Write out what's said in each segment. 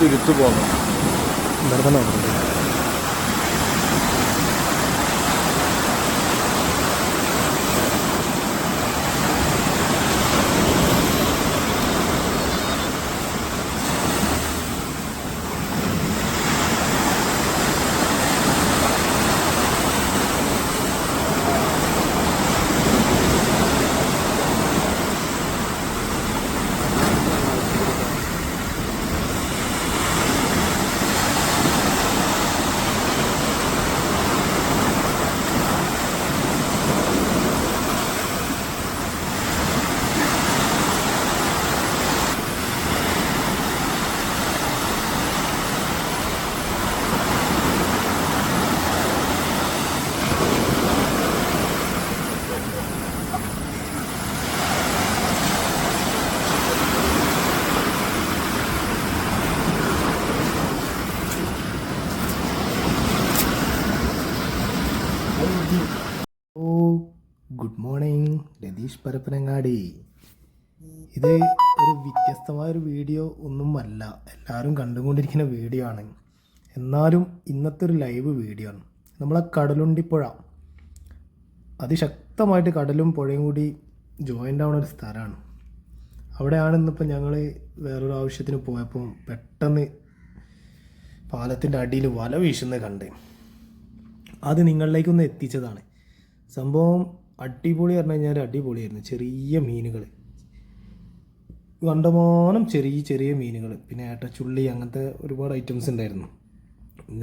തുരുത്തു പോകുന്നു. വെറുതെ good morning Ratheesh Parappanangadi. ഇത് ഒരു വ്യത്യസ്തമായ ഒരു വീഡിയോ ഒന്നുമല്ല എല്ലാവരും കണ്ടുകൊണ്ടിരിക്കുന്ന വീഡിയോ ആണ്. എന്നാലും ഇന്നത്തെ ഒരു ലൈവ് വീഡിയോ ആണ്. നമ്മളെ കടലുണ്ടിപ്പുഴ. അതിശക്തമായിട്ട് കടലും പുഴയും കൂടി ജോയിന്റ് ആവുന്ന ഒരു സ്ഥലമാണ്. അവിടെയാണ് ഇന്നിപ്പോൾ ഞങ്ങൾ വേറൊരു ആവശ്യത്തിന് പോയപ്പോൾ പെട്ടെന്ന് പാലത്തിന്റെ അടിയിൽ വല വീശുന്നത് കണ്ട്. അത് നിങ്ങളിലേക്കൊന്ന് എത്തിച്ചതാണ്. സംഭവം അടിപൊളി പറഞ്ഞു കഴിഞ്ഞാൽ അടിപൊളിയായിരുന്നു. ചെറിയ മീനുകൾ കണ്ടമാനം ചെറിയ ചെറിയ മീനുകൾ പിന്നെ ഏട്ടച്ചുള്ളി അങ്ങനത്തെ ഒരുപാട് ഐറ്റംസ് ഉണ്ടായിരുന്നു.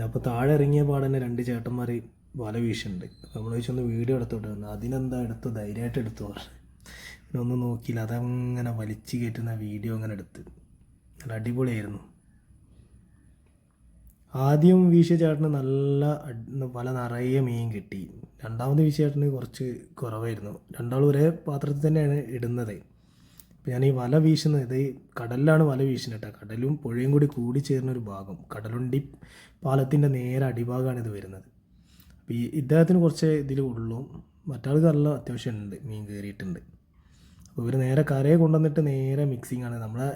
അപ്പോൾ താഴെ ഇറങ്ങിയ പാടെ തന്നെ രണ്ട് ചേട്ടന്മാർ വല വീശുന്നുണ്ട് നമ്മൾ ചോദിച്ചൊന്ന് വീഡിയോ എടുത്തോട്ട് വന്നു. അതിനെന്താ എടുത്തു ധൈര്യമായിട്ട് എടുത്തു പറഞ്ഞു. പിന്നെ ഒന്നും നോക്കിയില്ല. അതങ്ങനെ വലിച്ചു കയറ്റുന്ന വീഡിയോ അങ്ങനെ എടുത്ത്. നല്ല അടിപൊളിയായിരുന്നു. ആദ്യം വീശിയ ചേട്ടന് നല്ല വല നിറയെ മീൻ കിട്ടി. രണ്ടാമത് വീശിയ ചേട്ടന് കുറച്ച് കുറവായിരുന്നു. രണ്ടാളും ഒരേ പാത്രത്തിൽ തന്നെയാണ് ഇടുന്നത്. അപ്പോൾ ഞാൻ ഈ വല വീശുന്നത് ഇത് കടലിലാണ് വല വീശുന്നത് കേട്ടോ. കടലും പുഴയും കൂടി കൂടി ചേർന്ന ഒരു ഭാഗം. കടലുണ്ടി പാലത്തിന്റെ നേരെ അടിഭാഗമാണ് ഇത് വരുന്നത്. അപ്പോൾ ഈ ഇദ്ദേഹത്തിന് കുറച്ച് ഇതിൽ ഉള്ളൂ. മറ്റാൾക്ക് നല്ല അത്യാവശ്യം ഉണ്ട്. മീൻ കയറിയിട്ടുണ്ട്. അപ്പോൾ ഇവർ നേരെ കരയെ കൊണ്ടുവന്നിട്ട് നേരെ മിക്സിങ് ആണ്. നമ്മളെ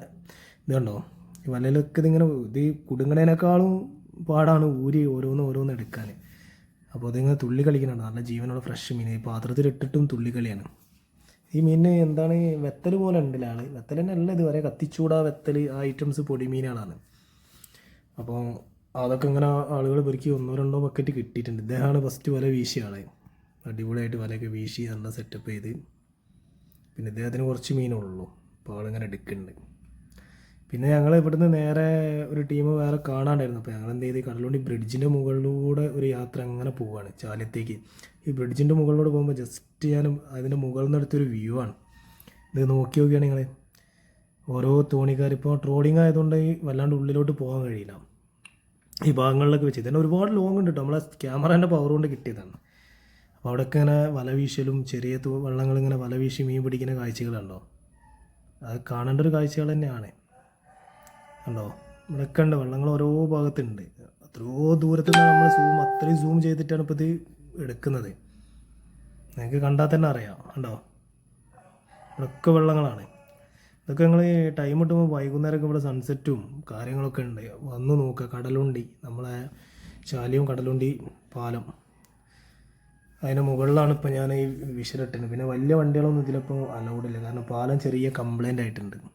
ഇതുണ്ടോ ഈ വലയിലൊക്കെ ഇതിങ്ങനെ ഇത് കുടുങ്ങണേനേക്കാളും പാടാണ് ഊരി ഓരോന്ന് ഓരോന്ന് എടുക്കാൻ അപ്പോൾ അതിങ്ങനെ തുള്ളി കളിക്കുന്നുണ്ട് നല്ല ജീവനുള്ള ഫ്രഷ് മീൻ. പാത്രത്തിലിട്ടിട്ടും തുള്ളി കളിയാണ്. ഈ മീനിന് എന്താണ് വെത്തൽ പോലെ ഉണ്ടല്ലോ ആൾ വെത്തൽ തന്നെ അല്ല ഇതുവരെ കത്തിച്ചൂടാ വെത്തൽ ആ ഐറ്റംസ് പൊടിമീനുകളാണ് അപ്പോൾ അതൊക്കെ ഇങ്ങനെ ആളുകൾ പെറുക്കി ഒന്നോ രണ്ടോ ബക്കറ്റ് കിട്ടിയിട്ടുണ്ട്. ഇദ്ദേഹമാണ് ഫസ്റ്റ് വല വീശിയ ആളെ. അടിപൊളിയായിട്ട് വലയൊക്കെ വീശി നല്ല സെറ്റപ്പ് ചെയ്ത്. പിന്നെ ഇദ്ദേഹത്തിന് കുറച്ച് മീനുള്ളൂ. അപ്പോൾ ആളിങ്ങനെ എടുക്കുന്നുണ്ട്. പിന്നെ ഞങ്ങൾ ഇവിടുന്ന് നേരെ ഒരു ടീം വേറെ കാണാണ്ടായിരുന്നു. അപ്പോൾ ഞങ്ങൾ എന്ത് ചെയ്ത് കടലുണ്ടി ബ്രിഡ്ജിന്റെ മുകളിലൂടെ ഒരു യാത്ര അങ്ങനെ പോവുകയാണ് ചാലത്തേക്ക് ഈ ബ്രിഡ്ജിന്റെ മുകളിലൂടെ പോകുമ്പോൾ ജസ്റ്റ് ഞാൻ അതിന്റെ മുകളിൽ നിന്നെടുത്തൊരു വ്യൂ ആണ്. ഇത് നോക്കി നോക്കിയാണ് നിങ്ങൾ ഓരോ തോണിക്കാർ ഇപ്പോൾ ട്രോളിങ് ആയതുകൊണ്ട് വല്ലാണ്ട് ഉള്ളിലോട്ട് പോകാൻ കഴിയില്ല. ഈ ഭാഗങ്ങളിലൊക്കെ വെച്ച്. ഇതന്നെ ഒരുപാട് ലോങ് ഉണ്ട് കേട്ടോ നമ്മളെ ക്യാമറേന്റെ പവർ കൊണ്ട് കിട്ടിയതാണ്. അപ്പോൾ അവിടെയൊക്കെ ഇങ്ങനെ വല വീശലും ചെറിയ വള്ളങ്ങൾ ഇങ്ങനെ വല വീശി മീൻ പിടിക്കുന്ന കാഴ്ചകളുണ്ടോ അത് കാണേണ്ട ഒരു കാഴ്ചകൾ തന്നെയാണ്. കണ്ടോ? ഇവിടെയൊക്കെ ഉണ്ട് വെള്ളങ്ങൾ ഓരോ ഭാഗത്തുണ്ട്. എത്രയോ ദൂരത്തു നിന്ന് നമ്മൾ സൂം അത്രയും സൂം ചെയ്തിട്ടാണ് ഇപ്പോൾ ഇത് എടുക്കുന്നത്. നിങ്ങൾക്ക് കണ്ടാൽ തന്നെ അറിയാം. കണ്ടോ? ഇവിടെയൊക്കെ വെള്ളങ്ങളാണ്. ഇതൊക്കെ ഞങ്ങൾ ടൈം കിട്ടുമ്പോൾ വൈകുന്നേരമൊക്കെ ഇവിടെ സൺസെറ്റും കാര്യങ്ങളൊക്കെ ഉണ്ട്. വന്ന് നോക്കുക. കടലുണ്ടി നമ്മളെ ശാലിയും കടലുണ്ടി പാലം. അതിന് മുകളിലാണ് ഇപ്പോൾ ഞാൻ ഈ വിഷലിട്ടത് പിന്നെ വലിയ വണ്ടികളൊന്നും ഇതിലിപ്പോൾ അലൗഡ് ഇല്ല. കാരണം പാലം ചെറിയ കംപ്ലൈന്റ് ആയിട്ടുണ്ട്.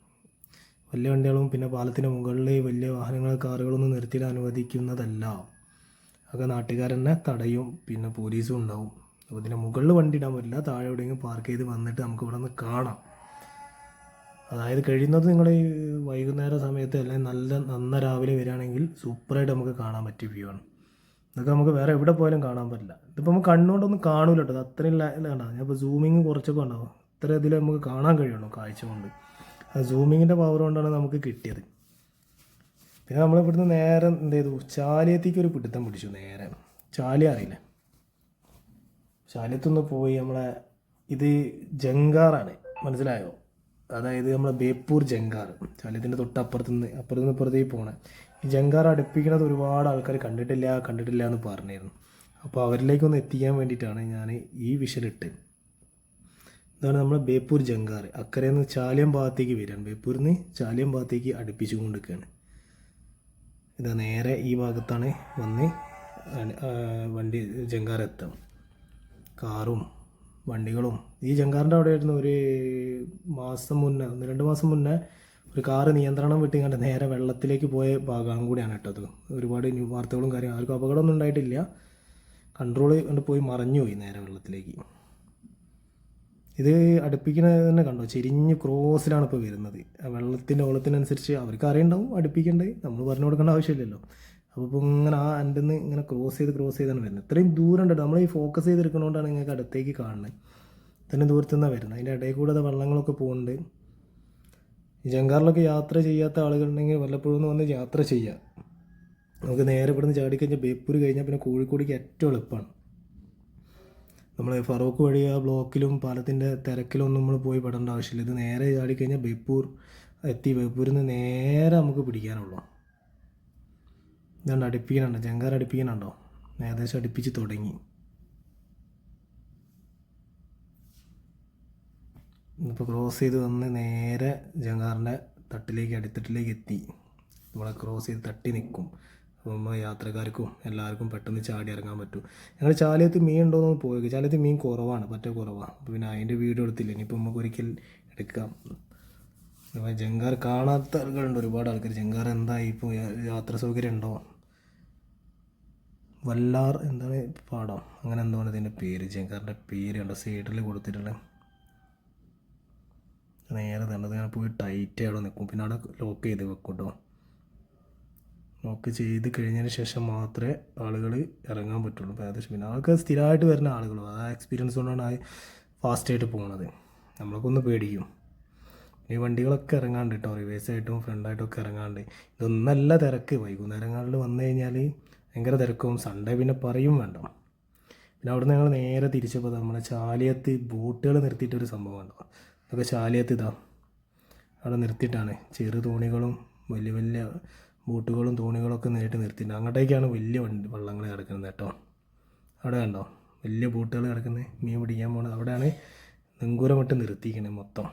വലിയ വണ്ടികളും പിന്നെ പാലത്തിന് മുകളിൽ വലിയ വാഹനങ്ങൾ കാറുകളൊന്നും നിർത്തിയിൽ അനുവദിക്കുന്നതല്ല. അതൊക്കെ നാട്ടുകാരെന്നെ തടയും പിന്നെ പോലീസും ഉണ്ടാവും. അപ്പോൾ ഇതിന് മുകളിൽ വണ്ടി ഇടാൻ പറ്റില്ല താഴെ എവിടെയെങ്കിലും പാർക്ക് ചെയ്ത് വന്നിട്ട് നമുക്ക് ഇവിടെ നിന്ന് കാണാം. അതായത് കഴിയുന്നത് നിങ്ങൾ ഈ വൈകുന്നേര സമയത്ത് അല്ലെങ്കിൽ നല്ല നന്ന രാവിലെ വരികയാണെങ്കിൽ സൂപ്പറായിട്ട് നമുക്ക് കാണാൻ പറ്റിയ വ്യൂ ആണ്. ഇതൊക്കെ നമുക്ക് വേറെ എവിടെ പോയാലും കാണാൻ പറ്റില്ല. ഇതിപ്പോൾ നമുക്ക് കണ്ണുകൊണ്ടൊന്നും കാണില്ല കേട്ടോ. അത്രയും കണ്ടാ ഞാൻ ഇപ്പോൾ സൂമിങ് കുറച്ചൊക്കെ ഉണ്ടാവും ഇത്ര ഇതിൽ നമുക്ക് കാണാൻ കഴിയണോ കാഴ്ച കൊണ്ട്. സൂമിങ്ങിന്റെ പവർ കൊണ്ടാണ് നമുക്ക് കിട്ടിയത്. പിന്നെ നമ്മൾ ഇവിടുന്ന് നേരെ എന്ത് ചെയ്തു? ചാലിയത്തേക്ക് ഒരു പിടുത്തം പിടിച്ചു നേരെ. ചാലി അറിയില്ല. ചാലിയത്തൊന്ന് പോയി നമ്മളെ ഇത് ജങ്കാറാണ്. മനസ്സിലായോ? അതായത് നമ്മളെ ബേപ്പൂർ ജങ്കാർ. ചാലിയത്തിന്റെ തൊട്ടപ്പുറത്ത് നിന്ന് അപ്പുറത്ത് നിന്ന് ഇപ്പുറത്തേക്ക് പോകണേ ഈ ജങ്കാർ അടുപ്പിക്കുന്നത് ഒരുപാട് ആൾക്കാർ കണ്ടിട്ടില്ല കണ്ടിട്ടില്ല എന്ന് പറഞ്ഞിരുന്നു. അപ്പോൾ അവരിലേക്കൊന്ന് എത്തിക്കാൻ വേണ്ടിയിട്ടാണ് ഞാൻ ഈ വിഷലിട്ട് ഇതാണ് നമ്മുടെ ബേപ്പൂർ ജങ്കാർ അക്കരെ നിന്ന് ചാലിയം ഭാഗത്തേക്ക് വരികയാണ് ബേപ്പൂരിൽ നിന്ന് ചാലിയം ഭാഗത്തേക്ക് അടുപ്പിച്ചു കൊണ്ടിരിക്കുകയാണ് ഇത് നേരെ ഈ ഭാഗത്താണ് വന്ന് വണ്ടി ജങ്കാർ എത്തും കാറും വണ്ടികളും. ഈ ജങ്കാറിന്റെ അവിടെ ആയിരുന്നു ഒരു മാസം മുന്നേ ഒന്ന് രണ്ട് മാസം മുന്നേ ഒരു കാറ് നിയന്ത്രണം വിട്ടിങ്ങാണ്ട് നേരെ വെള്ളത്തിലേക്ക് പോയ ഭാഗം കൂടിയാണ് കേട്ടത് ഒരുപാട് ന്യൂ വാർത്തകളും കാര്യങ്ങളും ആർക്കും അപകടമൊന്നും ഉണ്ടായിട്ടില്ല. കൺട്രോൾ കൊണ്ട് പോയി മറഞ്ഞു പോയി നേരെ വെള്ളത്തിലേക്ക്. ഇത് അടുപ്പിക്കുന്നത് തന്നെ കണ്ടോ? ചെരിഞ്ഞ് ക്രോസിലാണ് ഇപ്പോൾ വരുന്നത്. വെള്ളത്തിന്റെ ഓളത്തിനനുസരിച്ച് അവർക്ക് അറിയണ്ടാവും അടുപ്പിക്കണ്ടേ നമ്മൾ പറഞ്ഞു കൊടുക്കേണ്ട ആവശ്യമില്ലല്ലോ. അപ്പോൾ ഇപ്പോൾ ഇങ്ങനെ ആ എന്റെ നിന്ന് ഇങ്ങനെ ക്രോസ് ചെയ്ത് ക്രോസ് ചെയ്താണ് വരുന്നത്. ഇത്രയും ദൂരം നമ്മൾ ഈ ഫോക്കസ് ചെയ്തെടുക്കുന്നതുകൊണ്ടാണ് നിങ്ങൾക്ക് അടുത്തേക്ക് കാണുന്നത്. ഇത്രയും ദൂരത്തു നിന്നാണ് വരുന്നത്. അതിന്റെ ഇടയിൽ കൂടെ അത് വെള്ളങ്ങളൊക്കെ പോകുന്നുണ്ട് ജങ്കാറിലൊക്കെ യാത്ര ചെയ്യാത്ത ആളുകളുണ്ടെങ്കിൽ വല്ലപ്പോഴും വന്ന് യാത്ര ചെയ്യാം. നമുക്ക് നേരെ ഇവിടുന്ന് ചാടിക്കഴിഞ്ഞാൽ ബേപ്പൂർ കഴിഞ്ഞാൽ പിന്നെ കോഴിക്കോടേക്ക് ഏറ്റവും എളുപ്പമാണ് നമ്മൾ ഫറൂഖ് വഴി ആ ബ്ലോക്കിലും പാലത്തിന്റെ തിരക്കിലൊന്നും നമ്മൾ പോയി പെടേണ്ട ആവശ്യമില്ല. ഇത് നേരെ ചാടിക്കഴിഞ്ഞാൽ ബേപ്പൂർ എത്തി. ബേപ്പൂരിൽ നിന്ന് നേരെ നമുക്ക് പിടിക്കാനുള്ളൂ ഇതുകൊണ്ട് അടുപ്പിക്കണുണ്ടോ ജങ്കാർ അടുപ്പിക്കണുണ്ടോ ഏകദേശം അടുപ്പിച്ച് തുടങ്ങി. ഇപ്പോൾ ക്രോസ് ചെയ്ത് വന്ന് നേരെ ജങ്കാറിന്റെ തട്ടിലേക്ക് അടിത്തട്ടിലേക്ക് എത്തി. നമ്മളെ ക്രോസ് ചെയ്ത് തട്ടി നിൽക്കും. യാത്രക്കാർക്കും എല്ലാവർക്കും പെട്ടെന്ന് ചാടി ഇറങ്ങാൻ പറ്റും. ഞങ്ങൾ ചാലിയത്ത് മീൻ ഉണ്ടോ എന്ന് പോയി ചാലിയത്ത് മീൻ കുറവാണ് പറ്റേ കുറവാണ് പിന്നെ അതിന്റെ വീഡിയോ എടുത്തില്ല? ഇനിയിപ്പോൾ നമുക്ക് ഒരിക്കൽ എടുക്കാം. അപ്പോൾ ജങ്കാർ കാണാത്ത ആൾക്കാരുണ്ട് ഒരുപാട് ആൾക്കാർ ജങ്കാർ എന്തായി? ഇപ്പോൾ യാത്രാ സൗകര്യം ഉണ്ടോ? വല്ലാർ എന്താണ് പാടം? അങ്ങനെ എന്താണ് ഇതിന്റെ പേര്. ജങ്കാറിന്റെ പേര് കണ്ടോ? സൈഡിൽ കൊടുത്തിട്ടുള്ളത് നേരെ തന്നെ. ഞാൻ പോയി ടൈറ്റ് അവിടെ നിൽക്കും. പിന്നെ അവിടെ ലോക്ക് ചെയ്ത് വെക്കും കേട്ടോ ലോക്ക് ചെയ്ത് കഴിഞ്ഞതിന് ശേഷം മാത്രമേ ആളുകൾ ഇറങ്ങാൻ പറ്റുള്ളൂ. അപ്പോൾ ഏകദേശം പിന്നെ അതൊക്കെ സ്ഥിരമായിട്ട് വരുന്ന ആളുകളും. ആ എക്സ്പീരിയൻസ് കൊണ്ടാണ് ആ ഫാസ്റ്റായിട്ട് പോകുന്നത് നമ്മളൊക്കെ ഒന്ന് പേടിക്കും. ഈ വണ്ടികളൊക്കെ ഇറങ്ങാണ്ട് കേട്ടോ റിവേഴ്സായിട്ടും ഫ്രണ്ടായിട്ടും ഒക്കെ ഇറങ്ങാണ്ട്. ഇതൊന്നല്ല തിരക്ക്. വൈകുന്നേരങ്ങളിൽ വന്നു കഴിഞ്ഞാൽ ഭയങ്കര തിരക്കും. സൺഡേ പിന്നെ പറയും വേണ്ട. പിന്നെ അവിടുന്ന് ഞങ്ങൾ നേരെ തിരിച്ചപ്പോൾ നമ്മുടെ ചാലിയത്ത് ബോട്ടുകൾ നിർത്തിയിട്ടൊരു സംഭവം ഉണ്ടോ? അതൊക്കെ ചാലിയത്ത് ഇതാ. അവിടെ നിർത്തിയിട്ടാണ്. ചെറു തോണികളും വലിയ വലിയ ബോട്ടുകളും തോണികളൊക്കെ നേരിട്ട് നിർത്തിയിട്ടുണ്ട്. അങ്ങോട്ടേക്കാണ് വലിയ വണ്ടി വള്ളങ്ങൾ കിടക്കുന്നത് കേട്ടോ. അവിടെ കണ്ടോ? വലിയ ബൂട്ടുകൾ കിടക്കുന്നത്. മീൻ പിടിക്കാൻ പോണത്. അവിടെയാണ് നെങ്കൂരമിട്ട് നിർത്തിയിരിക്കുന്നത് മൊത്തം.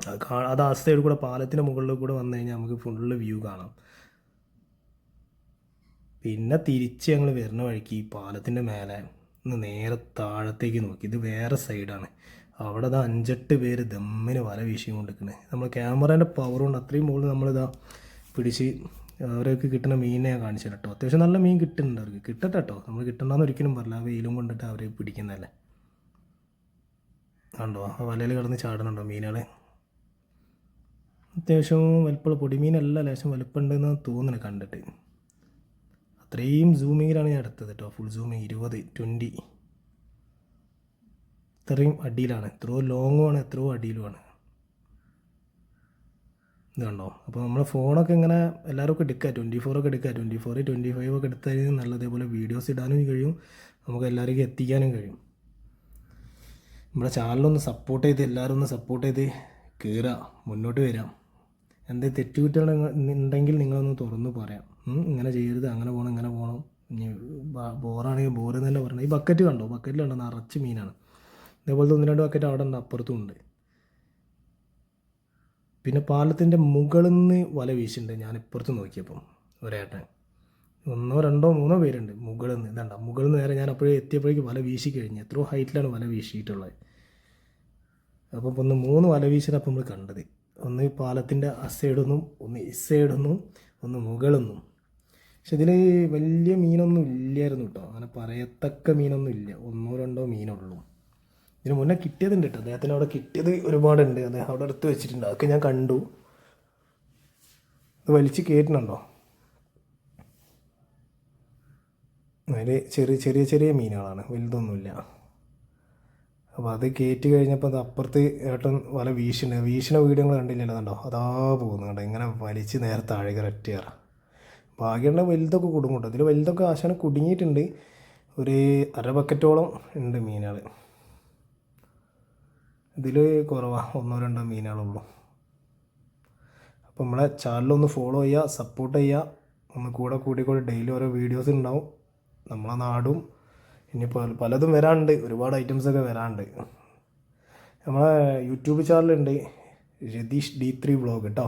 അത് കാ അത് ആ കൂടെ പാലത്തിന്റെ മുകളിൽ കൂടെ വന്നു കഴിഞ്ഞാൽ നമുക്ക് ഫുള്ള് വ്യൂ കാണാം. പിന്നെ തിരിച്ച് ഞങ്ങൾ വരുന്ന വഴിക്ക് ഈ പാലത്തിന്റെ മേലെ ഒന്ന് നേരെ താഴത്തേക്ക് നോക്കി. ഇത് വേറെ സൈഡാണ് അവിടെ അതാ അഞ്ചെട്ട് പേര് ദമ്മിന് വല വീശി കൊണ്ടിരിക്കുന്നത് നമ്മൾ ക്യാമറേന്റെ പവർ കൊണ്ട് അത്രയും മുകളിൽ നമ്മളിതാ പിടിച്ച് അവർക്ക് കിട്ടുന്ന മീനെ കാണിച്ചു കേട്ടോ അത്യാവശ്യം നല്ല മീൻ കിട്ടുന്നുണ്ട് അവർക്ക്. കിട്ടട്ടെ കേട്ടോ നമ്മൾ കിട്ടണ്ടെന്ന് ഒരിക്കലും പറയില്ല വെയിലും കൊണ്ടിട്ട് അവർ പിടിക്കുന്നതല്ലേ? കണ്ടോ? ആ വലയിൽ കിടന്ന് ചാടുന്നുണ്ടോ മീനുകളെ? അത്യാവശ്യം വലിപ്പമുള്ള പൊടിമീനല്ല ലേശം വലിപ്പമുണ്ടെന്ന് തോന്നുന്നു കണ്ടിട്ട്. അത്രയും സൂമിങ്ങിലാണ് ഞാൻ എടുത്തത് കേട്ടോ ഫുൾ സൂമിങ് ഇരുപത് ട്വന്റി ഇത്രയും അടിയിലാണ്. എത്രയോ ലോങ്ങുമാണ് എത്രയോ അടിയിലുമാണ്. ഇത് കണ്ടോ അപ്പോൾ നമ്മൾ ഫോണൊക്കെ ഇങ്ങനെ എല്ലാവർക്കും എടുക്കുക. ട്വന്റി ഫോറൊക്കെ എടുക്കുക. ട്വന്റി ഫോർ ട്വന്റി ഫൈവ് ഒക്കെ എടുത്താൽ നല്ലതേപോലെ വീഡിയോസ് ഇടാനും കഴിയും. നമുക്ക് എല്ലാവർക്കും എത്തിക്കാനും കഴിയും. നമ്മുടെ ചാനലൊന്ന് സപ്പോർട്ട് ചെയ്ത് എല്ലാവരും ഒന്ന് സപ്പോർട്ട് ചെയ്ത് കയറുക മുന്നോട്ട് വരാം എന്തെങ്കിലും തെറ്റുകുറ്റങ്ങൾ ഉണ്ടെങ്കിൽ നിങ്ങളൊന്ന് തുറന്ന് പറയാം. ഇങ്ങനെ ചെയ്യരുത്. അങ്ങനെ പോകണം ഇങ്ങനെ പോകണം ഇനി ബോറാണെങ്കിൽ ബോറ് എന്നല്ല പറയണം. ഈ ബക്കറ്റ് കണ്ടോ? ബക്കറ്റിലുണ്ടോ നിറച്ച് മീനാണ്. ഇതേപോലത്തെ ഒന്ന് രണ്ട് ബക്കറ്റ് അവിടെ ഉണ്ട് അപ്പുറത്തും ഉണ്ട്. പിന്നെ പാലത്തിന്റെ മുകളിൽ നിന്ന് വല വീശുന്നുണ്ട് ഞാൻ ഇപ്പുറത്ത് നോക്കിയപ്പം ഒരേട്ടൻ. ഒന്നോ രണ്ടോ മൂന്നോ പേരുണ്ട് മുകളിൽ നിന്ന് ഇതണ്ട മുകളിൽ നിന്ന് നേരെ ഞാൻ അപ്പോഴേ എത്തിയപ്പോഴേക്ക് വല വീശി കഴിഞ്ഞു. എത്രയോ ഹൈറ്റിലാണ് വല വീശിയിട്ടുള്ളത്. അപ്പം ഒന്ന് മൂന്ന് വല വീശിയാണ് അപ്പം നമ്മൾ കണ്ടത്. ഒന്ന് പാലത്തിന്റെ ആ സൈഡൊന്നും ഒന്ന് ഈ സൈഡൊന്നും ഒന്ന് മുകളൊന്നും. പക്ഷെ ഇതിൽ വലിയ മീനൊന്നും ഇല്ലായിരുന്നു കേട്ടോ അങ്ങനെ പറയത്തക്ക മീനൊന്നും ഇല്ല. ഒന്നോ രണ്ടോ മീനുള്ളൂ ഇതിന് മുന്നേ കിട്ടിയതുണ്ട് കേട്ടോ. അദ്ദേഹത്തിന് അവിടെ കിട്ടിയത് ഒരുപാടുണ്ട്. അദ്ദേഹം അവിടെ എടുത്ത് വെച്ചിട്ടുണ്ട്. അതൊക്കെ ഞാൻ കണ്ടു. അത് വലിച്ച് കയറ്റുന്നുണ്ടോ? അതിൽ ചെറിയ ചെറിയ ചെറിയ മീനുകളാണ്. വലുതൊന്നുമില്ല. അപ്പോൾ അത് കയറ്റി കഴിഞ്ഞപ്പോൾ അത് അപ്പുറത്ത് ഏട്ടൻ വല വീശുണ്ട്. വീശണ വീഡിയോ കണ്ടില്ലല്ലോ കണ്ടോ? അതാ പോകുന്നു കേട്ടോ ഇങ്ങനെ വലിച്ച് നേരെ താഴേക്ക് ഒറ്റ കയറാം ഭാഗ്യമുള്ള വലുതൊക്കെ കുടുങ്ങും കേട്ടോ. ഇതിൽ വലുതൊക്കെ ആശാന കുടുങ്ങിയിട്ടുണ്ട്. ഒരു അര ബക്കറ്റോളം ഉണ്ട് മീനുകൾ ഇതിൽ കുറവാണ് ഒന്നോ രണ്ടോ മീനുകളുള്ളൂ. അപ്പോൾ നമ്മളെ ചാനലൊന്ന് ഫോളോ ചെയ്യുക സപ്പോർട്ട് ചെയ്യുക ഒന്ന് കൂടെ കൂടി കൂടി ഡെയിലി ഓരോ വീഡിയോസ് ഉണ്ടാവും നമ്മളെ നാടും ഇനി പലതും വരാനുണ്ട് ഒരുപാട് ഐറ്റംസൊക്കെ വരാനുണ്ട് നമ്മളെ യൂട്യൂബ് ചാനലുണ്ട് രതീഷ് ഡി ത്രീ വ്ളോഗ് കേട്ടോ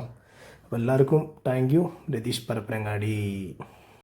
അപ്പോൾ എല്ലാവർക്കും താങ്ക് യു രതീഷ് പരപ്പനങ്ങാടി.